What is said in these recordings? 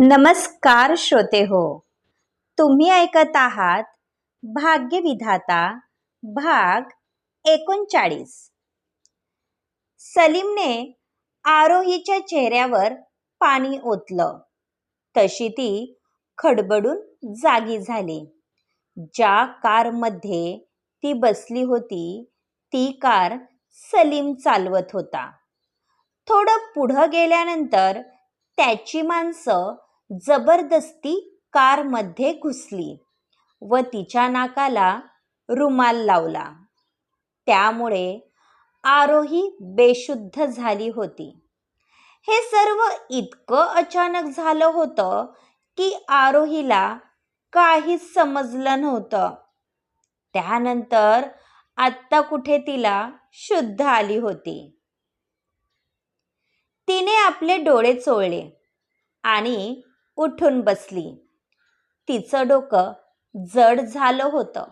नमस्कार श्रोते हो. तुम्ही ऐकत आहात भाग्यविधाता भाग एकोणचाळीस. सलीमने आरोहीच्या चेहऱ्यावर पाणी ओतलं. तशी ती खडबडून जागी झाली. ज्या कारमध्ये ती बसली होती ती कार सलीम चालवत होता. थोडं पुढं गेल्यानंतर त्याची माणसं जबरदस्ती कारमध्ये घुसली व तिच्या नाकाला रुमाल लावला. त्यामुळे आरोही बेशुद्ध झाली होती. हे सर्व इतकं अचानक झालं होतं की आरोहीला काहीच समजलं नव्हतं. त्यानंतर आत्ता कुठे तिला शुद्ध आली होती? तिने आपले डोळे चोळले आणि उठून बसली. तिचं डोकं जड झालं होतं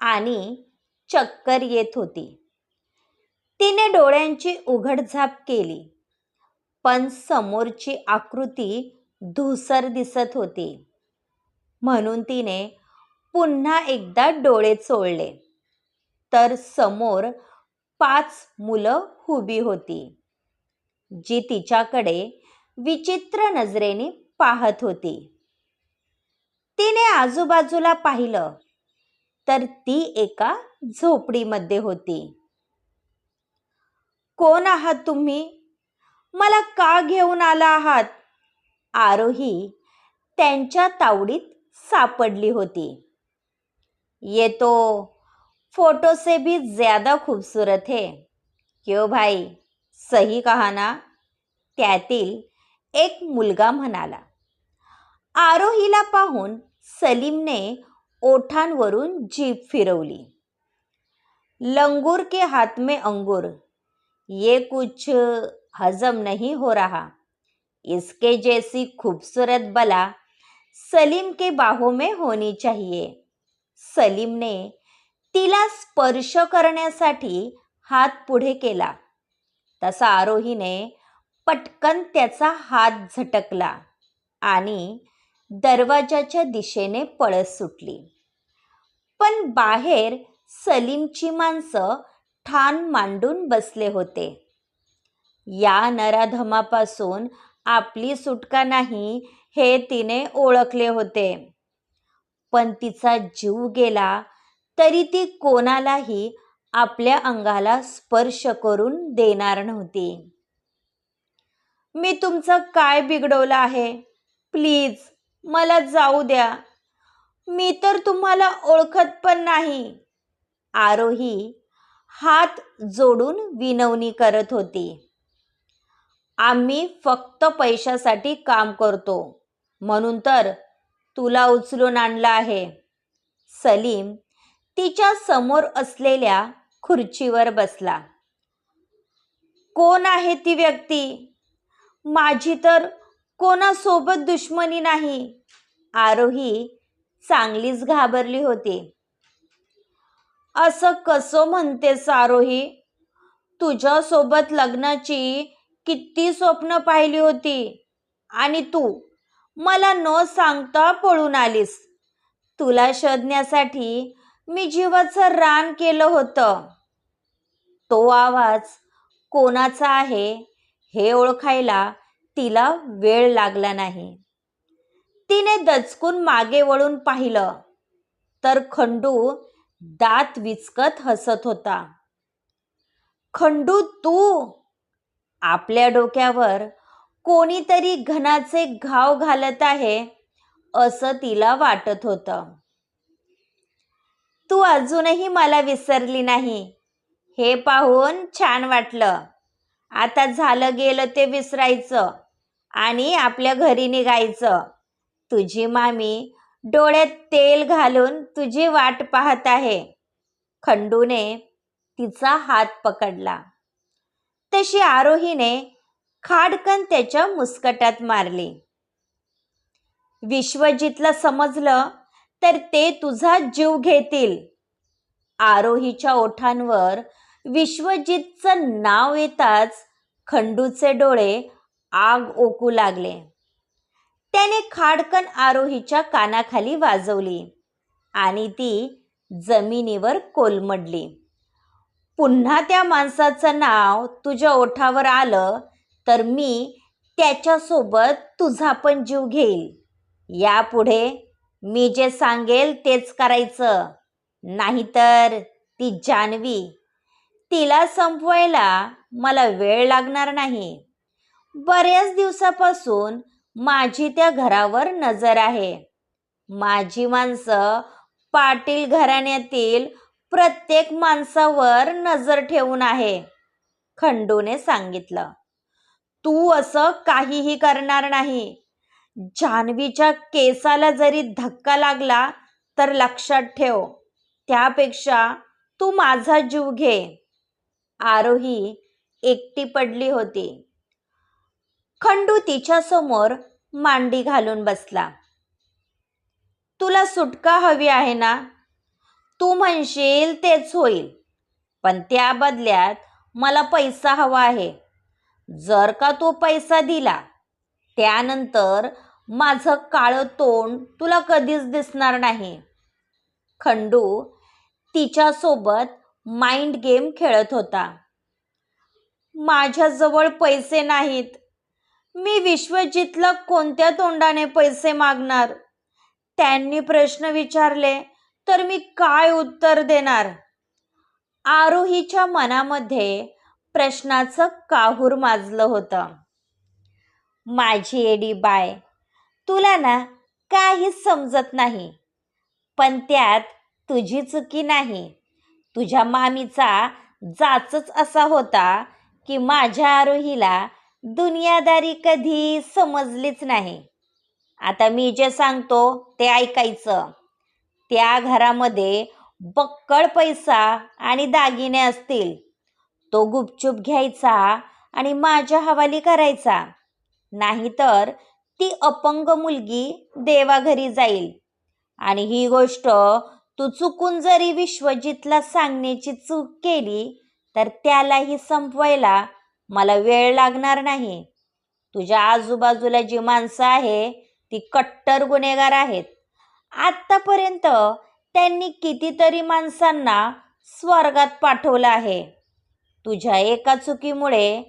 आणि चक्कर येत होती. तिने डोळ्यांची उघडझाप केली पण समोरची आकृती धुसर दिसत होती. म्हणून तिने पुन्हा एकदा डोळे चोळले. तर समोर पाच मुलं उभी होती जी तिच्याकडे विचित्र नजरेने पाहत होती. तिने आजूबाजूला पाहिलं तर ती एका झोपडीमध्ये होती. कोण आहात तुम्ही? मला का घेऊन आला आहात? आरोही त्यांच्या तावडीत सापडली होती. ये तो फोटो से भी ज्यादा खूबसूरत है. क्यों भाई? सही कहा ना? त्यातील एक मुलगा म्हणाला. आरोहीला पाहून सलीमने ओठांवरून जीप फिरवली. लंगूर के हात में अंगूर ये कुछ हजम नहीं हो रहा. इसके जैसी खूबसूरत बला सलीम के बाहों में होनी चाहिए. सलीमने तिला स्पर्श करण्यासाठी हात पुढे केला. तसा आरोहीने पटकन त्याचा हात झटकला आणि दरवाजाच्या दिशेने पळत सुटली. पण बाहेर सलीमची माणसं ठाण मांडून बसले होते. या नराधमापासून आपली सुटका नाही हे तिने ओळखले होते. पण तिचा जीव गेला तरी ती कोणालाही आपल्या अंगाला स्पर्श करून देणार नव्हती. मी तुमचं काय बिघडवलं आहे? प्लीज मला जाऊ द्या. मी तर तुम्हाला ओळखत पण नाही. आरोही हात जोडून विनवणी करत होती. आम्ही फक्त पैशासाठी काम करतो. म्हणून तर तुला उचलून आणलं आहे. सलीम तिच्या समोर असलेल्या खुर्चीवर बसला. कोण आहे ती व्यक्ती? माझी तर कोणासोबत दुश्मनी नाही. आरोही चांगलीच घाबरली होती. असं कसं म्हणतेस आरोही तुझ्यासोबत लग्नाची किती स्वप्न पाहिली होती. आणि तू? मला न सांगता पळून आलीस. तुला शोधण्यासाठी मी जीवाचं रान केलं होतं. तो आवाज कोणाचा आहे हे ओळखायला तिला वेळ लागला नाही. तिने दचकून मागे वळून पाहिलं तर खंडू दात विचकत हसत होता. खंडू तू आपल्या डोक्यावर कोणीतरी घनाचे घाव घालत आहे असं तिला वाटत होतं. तू अजूनही मला विसरली नाही. हे पाहून छान वाटलं. आता झालं गेलं ते विसरायचं. आणि आपल्या घरी निघायचं. तुझी मामी डोळ्यात तेल घालून तुझी वाट पाहत आहे. खंडूने तिचा हात पकडला. तशी आरोहीने खाडकन त्याच्या मुस्कटात मारली. विश्वजितला समजलं तर ते तुझा जीव घेतील. आरोहीच्या ओठांवर विश्वजितचं नाव येताच खंडूचे डोळे आग ओकू लागले. त्याने खाडकन आरोहीच्या कानाखाली वाजवली आणि ती जमिनीवर कोलमडली. पुन्हा त्या माणसाचं नाव तुझ्या ओठावर आलं तर मी त्याच्यासोबत तुझा पण जीव घेईल. यापुढे मी जे सांगेल तेच करायचं. नाहीतर ती जानवी तिला संपवायला मला वेळ लागणार नाही. बऱ्याच दिवसापासून माझी त्या घरावर नजर आहे. माझी माणसं पाटील घराण्यातील प्रत्येक माणसावर नजर ठेवून आहे खंडूने सांगितलं. तू असं काहीही करणार नाही. जान्हवीच्या केसाला जरी धक्का लागला तर लक्षात ठेव त्यापेक्षा तू माझा जीव घे. आरोही एकटी पडली होती. खंडू तिच्यासमोर मांडी घालून बसला. तुला सुटका हवी आहे ना? तू म्हणशील तेच होईल. पण त्या बदल्यात मला पैसा हवा आहे. जर का तू पैसा दिला त्यानंतर माझं काळं तोंड तुला कधीच दिसणार नाही. खंडू तिच्यासोबत माइंड गेम खेळत होता. माझ्याजवळ पैसे नाहीत. मी विश्वजितला कोणत्या तोंडाने पैसे मागणार? त्यांनी प्रश्न विचारले तर मी काय उत्तर देणार? आरोहीच्या मनामध्ये प्रश्नाचं काहूर माजलं होतं. माझी एडी बाय तुला ना काहीच समजत नाही पण त्यात तुझी चुकी नाही. तुझ्या मामीचा जाचच असा होता की माझ्या आरोहीला दुनियादारी कधी समजलीच नाही. आता मी जे सांगतो ते ऐकायचं. त्या घरामध्ये बक्कळ पैसा आणि दागिने असतील. तो गुपचूप घ्यायचा आणि माझ्या हवाली करायचा. नाहीतर ती अपंग मुलगी देवाघरी जाईल. आणि ही गोष्ट तू चुकून जरी विश्वजितला सांगण्याची चूक केली तर त्यालाही संपवायला मला वेळ लागणार नाही. तुझ्या आजूबाजूला जी माणसं आहे ती कट्टर गुन्हेगार आहेत. आत्तापर्यंत त्यांनी कितीतरी माणसांना स्वर्गात पाठवलं आहे. तुझ्या एका चुकीमुळे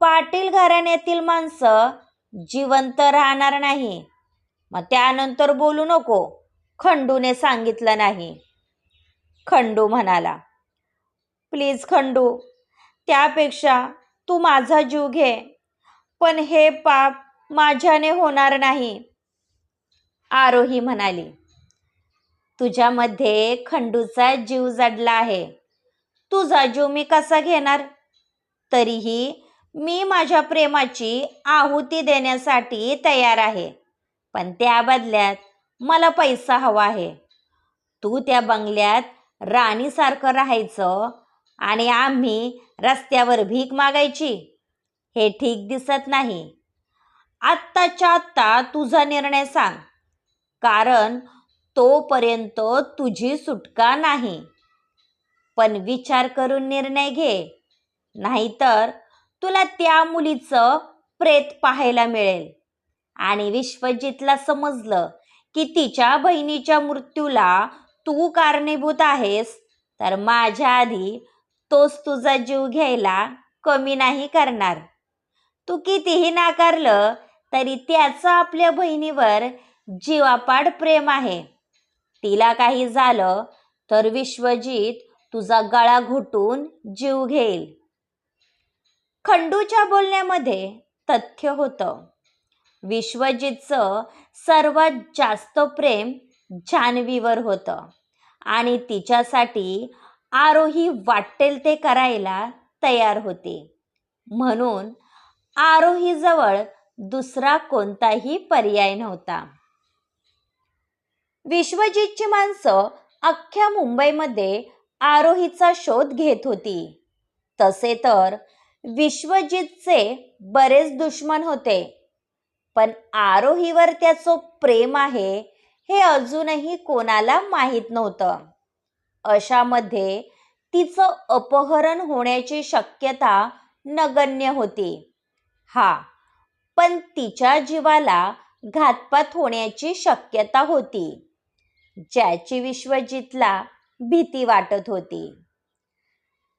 पाटील घराण्यातील माणसं जिवंत राहणार नाही. मग त्यानंतर बोलू नको. खंडूने सांगितलं नाही. खंडू म्हणाला प्लीज खंडू त्यापेक्षा तू माझा जीव घे. पण हे पाप माझ्याने होणार नाही. आरोही म्हणाली तुझ्यामध्ये खंडूचा जीव जडला आहे. तुझा जीव मी कसा घेणार? तरीही मी माझ्या प्रेमाची आहुती देण्यासाठी तयार आहे. पण त्या बदल्यात मला पैसा हवा आहे. तू त्या बंगल्यात राणीसारखं राहायचं आणि आम्ही रस्त्यावर भीक मागायची? हे ठीक दिसत नाही. आत्ताच्या आत्ता तुझा निर्णय सांग. कारण तोपर्यंत तुझी सुटका नाही. पण विचार करून निर्णय घे. नाहीतर तुला त्या मुलीचं प्रेत पाहायला मिळेल. आणि विश्वजितला समजलं की तिच्या बहिणीच्या मृत्यूला तू कारणीभूत आहेस तर माझ्या आधी तोच तुझा जीव घ्यायला कमी नाही करणार. तू कितीही नाकारलं तरी त्याचं आपल्या बहिणीवर जीवापाड प्रेम आहे. तिला काही झालं तर विश्वजीत तुझा गळा घुटून जीव घेईल. खंडूच्या बोलण्यामध्ये तथ्य होतं. विश्वजितचं सर्वात जास्त प्रेम जान्हवीवर होतं आणि तिच्यासाठी आरोही वाटेल ते करायला तयार होते. म्हणून आरोहीजवळ दुसरा कोणताही पर्याय नव्हता. विश्वजितची माणसं अख्ख्या मुंबईमध्ये आरोहीचा शोध घेत होती. तसे तर विश्वजितचे बरेच दुश्मन होते. पण आरोहीवर त्याचं प्रेम आहे हे अजूनही कोणाला माहीत नव्हतं. अशामध्ये तिचं अपहरण होण्याची शक्यता नगण्य होती. हा पण तिच्या जीवाला घातपात होण्याची शक्यता होती ज्याची विश्वजितला भीती वाटत होती.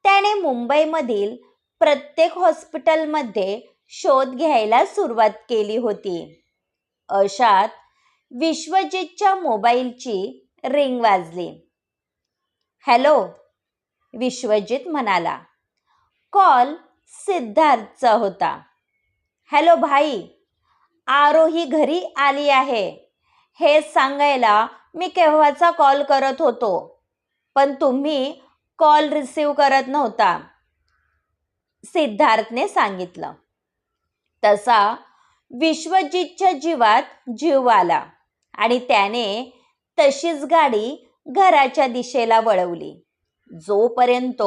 त्याने मुंबईमधील प्रत्येक हॉस्पिटलमध्ये शोध घ्यायला सुरुवात केली होती. अशात विश्वजितच्या मोबाईलची रिंग वाजली. हॅलो विश्वजित म्हणाला. कॉल सिद्धार्थचा होता. हॅलो भाई आरोही घरी आली आहे. हे सांगायला मी केव्हाचा कॉल करत होतो पण तुम्ही कॉल रिसीव करत नव्हता सिद्धार्थने सांगितलं. तसा विश्वजितच्या जीवात जीव आला आणि त्याने तशीच गाडी घराच्या दिशेला वळवली. जोपर्यंत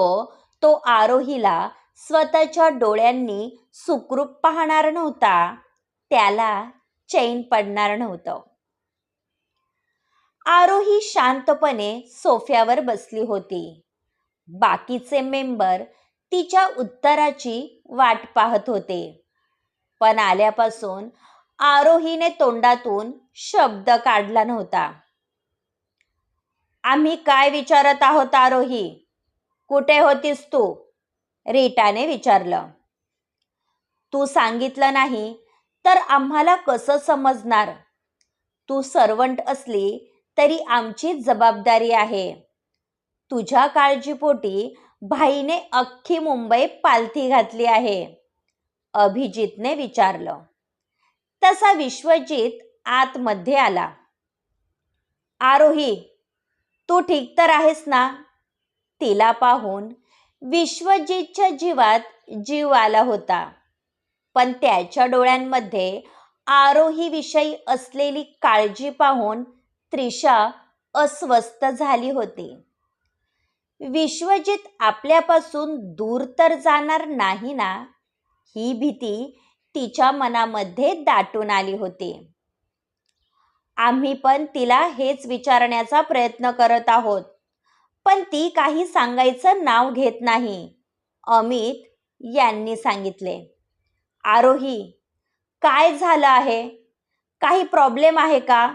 तो आरोहीला स्वतःच्या डोळ्यांनी सुखरूप पाहणार नव्हता त्याला चैन पडणार नव्हतं. आरोही शांतपणे सोफ्यावर बसली होती. बाकीचे मेंबर तिच्या उत्तराची वाट पाहत होते. पण आल्यापासून आरोहीने तोंडातून शब्द काढला नव्हता. आम्ही काय विचारत आहोत आरोही? कुठे होतीस तू? रीटाने विचारलं. तू सांगितलं नाही तर आम्हाला कसं समजणार? तू सर्वंट असली तरी आमची जबाबदारी आहे. तुझ्या काळजीपोटी भाईने अख्खी मुंबई पालथी घातली आहे अभिजितने विचारलं. तसा विश्वजित आतमध्ये आला. आरोही तू ठीक तर आहेस ना? तिला पाहून विश्वजितच्या जीवात जीव आला होता. पण त्याच्या डोळ्यांमध्ये आरोहीविषयी असलेली काळजी पाहून त्रिशा अस्वस्थ झाली होती. विश्वजित आपल्यापासून दूर तर जाणार नाही ना? ही भीती तिच्या मनामध्ये दाटून आली होती. आम्ही पण तिला हेच विचारण्याचा प्रयत्न करत आहोत. पण ती काही सांगायचं नाव घेत नाही. अमित यांनी सांगितले. आरोही काय झालं आहे? काही प्रॉब्लेम आहे का?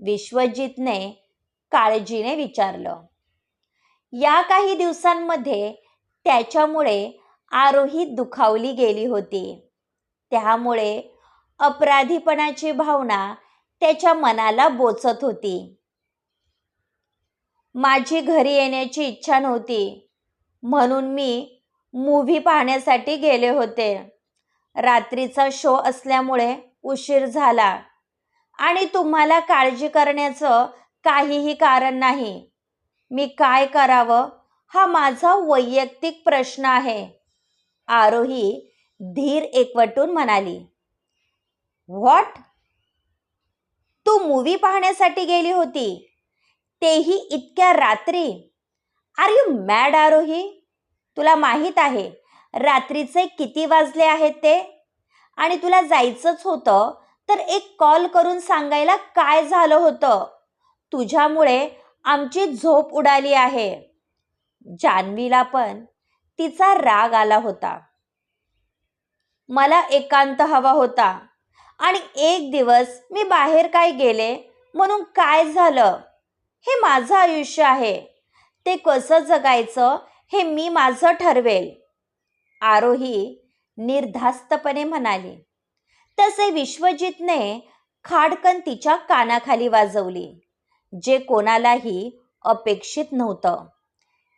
विश्वजितने काळजीने विचारलं. या काही दिवसांमध्ये त्याच्यामुळे आरोही दुखावली गेली होती. त्यामुळे अपराधीपणाची भावना त्याच्या मनाला बोचत होती. माझी घरी येण्याची इच्छा नव्हती. म्हणून मी मूव्ही पाहण्यासाठी गेले होते. रात्रीचा शो असल्यामुळे उशीर झाला. आणि तुम्हाला काळजी करण्याचं काहीही कारण नाही. मी काय करावं? हा माझा वैयक्तिक प्रश्न आहे. आरोही धीर एकवटून म्हणाली. व्हॉट तू मूवी पाहण्यासाठी गेली होती. तेही इतक्या रात्री. Are you mad Arohi? तुला माहीत आहे रात्रीचे किती वाजले आहेत ते? आणि तुला जायचंच होतं तर एक कॉल करून सांगायला काय झालं होतं? तुझ्यामुळे आमची झोप उडाली आहे. जान्हवीला पण तिचा राग आला होता. मला एकांत हवा होता. आणि एक दिवस मी बाहेर काय गेले? म्हणून काय झालं? हे माझं आयुष्य आहे. ते कसं जगायचं हे मी माझं ठरवेल. आरोही निर्धास्तपणे म्हणाली. तसे विश्वजितने खाडकन तिच्या कानाखाली वाजवली जे कोणालाही अपेक्षित नव्हतं.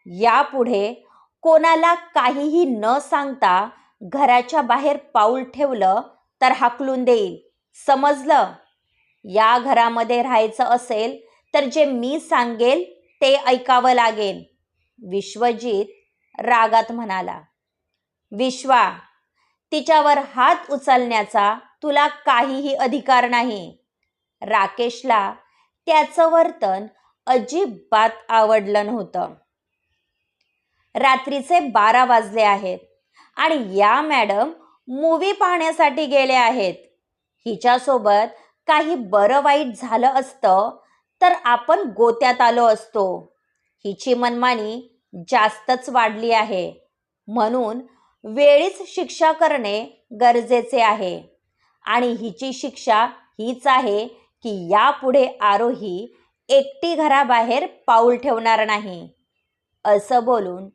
यापुढे कोणाला काहीही न सांगता घराच्या बाहेर पाऊल ठेवलं तर हाकलून देईल. समजलं? या घरामध्ये राहायचं असेल तर जे मी सांगेल ते ऐकावं लागेल. विश्वजीत रागात म्हणाला. विश्वा तिच्यावर हात उचलण्याचा तुला काहीही अधिकार नाही. राकेशला त्याचं वर्तन अजिबात आवडलं नव्हतं. रात्रीचे बारा वाजले आहेत आणि या मॅडम मूवी पाहण्यासाठी गेले आहेत. हिच्यासोबत काही बरं वाईट झालं असतं तर आपण गोत्यात आलो असतो. हिची मनमानी जास्तच वाढली आहे. म्हणून वेळीच शिक्षा करणे गरजेचे आहे. आणि हिची शिक्षा हीच आहे की यापुढे आरोही एकटी घराबाहेर पाऊल ठेवणार नाही. असं बोलून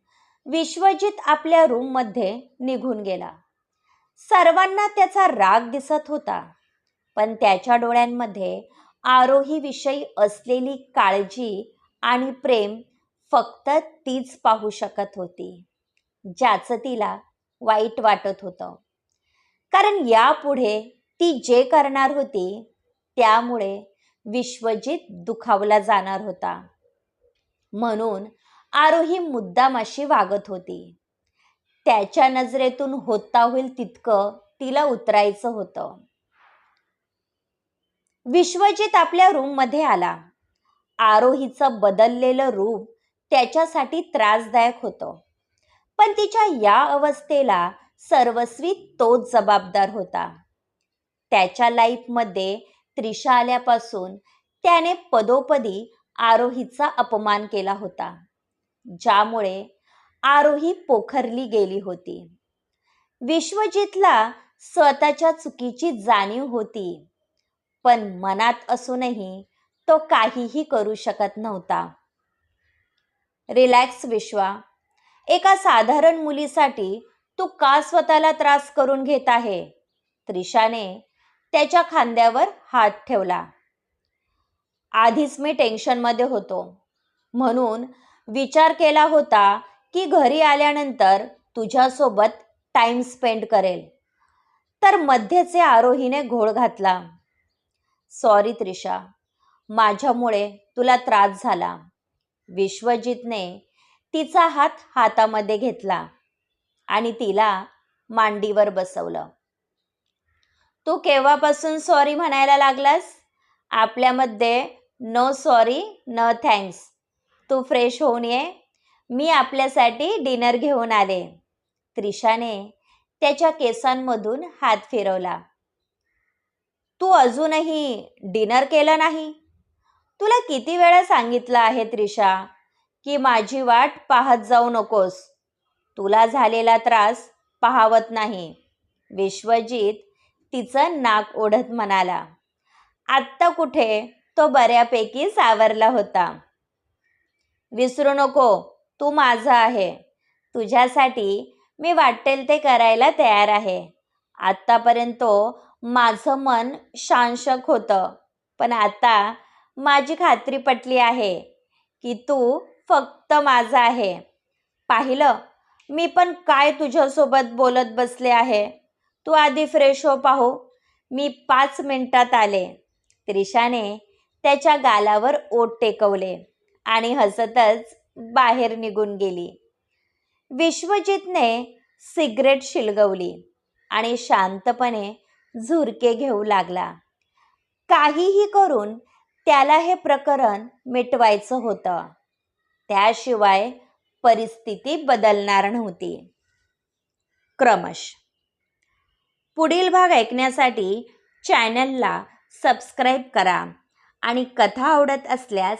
विश्वजित आपल्या रूममध्ये निघून गेला. सर्वांना त्याचा राग दिसत होता. पण त्याच्या डोळ्यांमध्ये आरोहीविषयी असलेली काळजी आणि प्रेम फक्त तीच पाहू शकत होती ज्याचं तिला वाईट वाटत होतं. कारण यापुढे ती जे करणार होती त्यामुळे विश्वजित दुखावला जाणार होता. म्हणून आरोही मुद्दामाशी वागत होती. त्याच्या नजरेतून होता होईल तितकं तिला उतरायचं होतं. विश्वजित आपल्या रूममध्ये आला. आरोहीचं बदललेलं रूप त्याच्यासाठी त्रासदायक होतं. पण तिच्या या अवस्थेला सर्वस्वी तोच जबाबदार होता. त्याच्या लाईफमध्ये त्रिशा आल्यापासून त्याने पदोपदी आरोहीचा अपमान केला होता. ज्यामुळे आरोही पोखरली गेली होती. विश्वजितला स्वतःच्या चुकीची जाणीव होती. पण मनात असूनही तो काहीही करू शकत नव्हता. रिलॅक्स विश्वा एका साधारण मुलीसाठी तू का स्वतःला त्रास करून घेत आहे? त्रिशाने त्याच्या खांद्यावर हात ठेवला. आधीच मी टेन्शनमध्ये होतो. म्हणून विचार केला होता की घरी आल्यानंतर तुझ्यासोबत टाईम स्पेंड करेल. तर मध्येचे आरोहीने घोळ घातला. सॉरी त्रिशा. माझ्यामुळे तुला त्रास झाला. विश्वजितने तिचा हात हातामध्ये घेतला आणि तिला मांडीवर बसवलं. तू केव्हापासून सॉरी म्हणायला लागलास? आपल्यामध्ये नो सॉरी न थँक्स तू फ्रेश होऊन ये. मी आपल्यासाठी डिनर घेऊन आले. त्रिशाने त्याच्या केसांमधून हात फिरवला. तू अजूनही डिनर केलं नाही? तुला किती वेळा सांगितलं आहे त्रिशा की माझी वाट पाहत जाऊ नकोस. तुला झालेला त्रास पाहावत नाही. विश्वजीत तिचं नाक ओढत म्हणाला. आत्ता कुठे? तो बऱ्यापैकी सावरला होता. विसरू नको. तू माझा आहे. तुझ्यासाठी मी वाटेल ते करायला तयार आहे. आत्तापर्यंत माझं मन शांशक होतं पण आता माझी खात्री पटली आहे की तू फक्त माझा आहे. पाहिलं? मी पण काय तुझ्यासोबत बोलत बसले आहे? तू आधी फ्रेश हो पाहू. मी पाच मिनिटात आले. त्रिशाने त्याच्या गालावर ओट टेकवले आणि हसतच बाहेर निघून गेली. विश्वजितने सिगरेट शिलगवली आणि शांतपणे झुरके घेऊ लागला. काहीही करून त्याला हे प्रकरण मिटवायचं होतं. त्याशिवाय परिस्थिती बदलणार नव्हती. क्रमश. पुढील भाग ऐकण्यासाठी चॅनलला सबस्क्राईब करा आणि कथा आवडत असल्यास